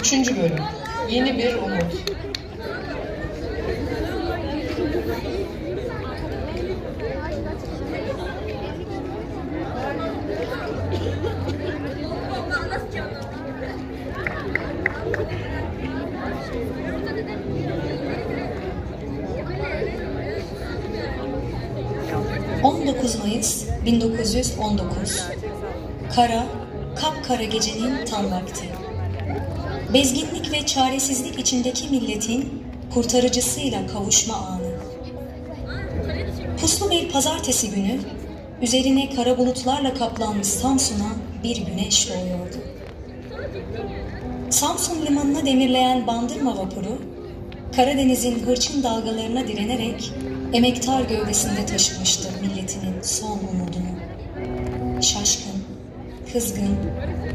Üçüncü bölüm. Yeni bir umut. Cık, 19 Mayıs 1919 Kara, kapkara gecenin tam vakti. Bezginlik ve çaresizlik içindeki milletin kurtarıcısıyla kavuşma anı. Puslu bir pazartesi günü, üzerine kara bulutlarla kaplanmış Samsun'a bir güneş doğuyordu. Samsun limanına demirleyen bandırma vapuru, Karadeniz'in hırçın dalgalarına direnerek emektar gövdesinde taşımıştı milletinin son umudunu. Şaşkın, kızgın,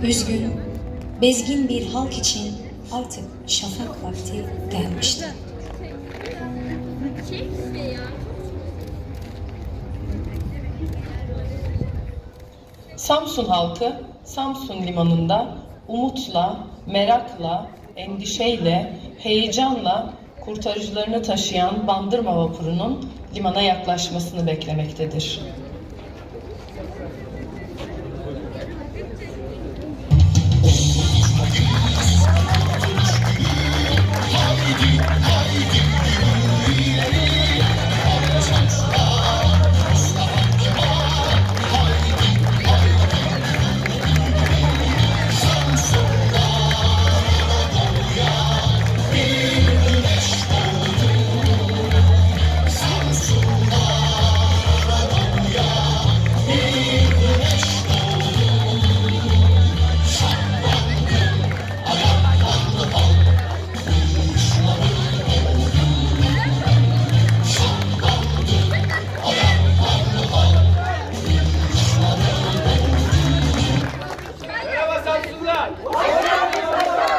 üzgün, bezgin bir halk için artık şafak vakti gelmişti. Samsun halkı Samsun limanında umutla, merakla, endişeyle, heyecanla kurtarıcılarını taşıyan bandırma vapurunun limana yaklaşmasını beklemektedir. Yeah. yaşa! Hocam yaşa!